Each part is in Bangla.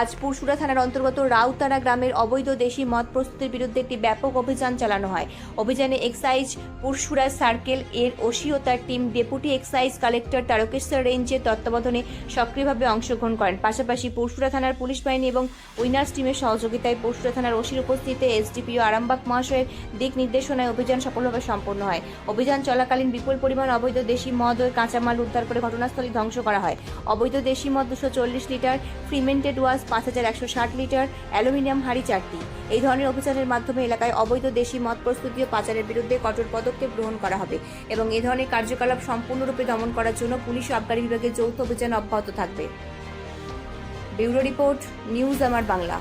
আজ পুরসুরা থানার অন্তর্গত রাউতারা গ্রামের অবৈধ দেশি মদ প্রস্তুতির বিরুদ্ধে একটি ব্যাপক অভিযান চালানো হয়। অভিযানে এক্সাইজ পুরসুরা সার্কেল এর ওসি ও তার team deputy excise collector Tarakeswar রেঞ্জের তত্ত্বাবধানে সক্রিয়ভাবে অংশগ্রহণ করেন। পাশাপাশি পুরসুরা থানার পুলিশ বাহিনী এবং উইনার্স টিমের সহযোগিতায় পুরসুরা থানার ওসির উপস্থিতিতে এসডিপিও আরামবাগ মহাশয়ের দিক নির্দেশনায় অভিযান সফলভাবে সম্পন্ন হয়। অভিযান চলাকালীন বিপুল পরিমাণ অবৈধ দেশি মদ ও কাঁচামাল উদ্ধার করে ঘটনাস্থলে ধ্বংস করা হয়। অবৈধ দেশি মদ দুশো চল্লিশ লিটার ফ্রিমেন্টেড ওয়াশ পাঁচ হাজার একশো ষাট লিটার অ্যালুমিনিয়াম হাঁড়ি চারটি। এই ধরনের অভিযানের মাধ্যমে এলাকায় অবৈধ দেশি মদ প্রস্তুতি ও পাচারের বিরুদ্ধে কঠোর পদক্ষেপ গ্রহণ করা হবে এবং এ ধরনের কার্যকলাপ সম্পূর্ণরূপে দমন করার জন্য পুলিশ ও আবগারি বিভাগের যৌথ অভিযান অব্যাহত থাকবে। ব্যুরো রিপোর্ট, নিউজ আমার বাংলা।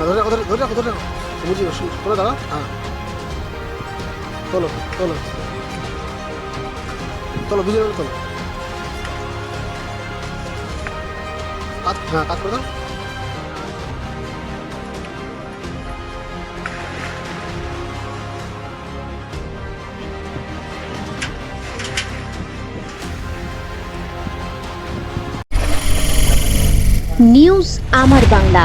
ধরে রাখো ধরে রাখো ধরে রাখো বুঝি করে দাঁড়া হ্যাঁ তোলো তোলো তোলো বুঝে তোলো কাজ হ্যাঁ করে দাও নিউজ আমার বাংলা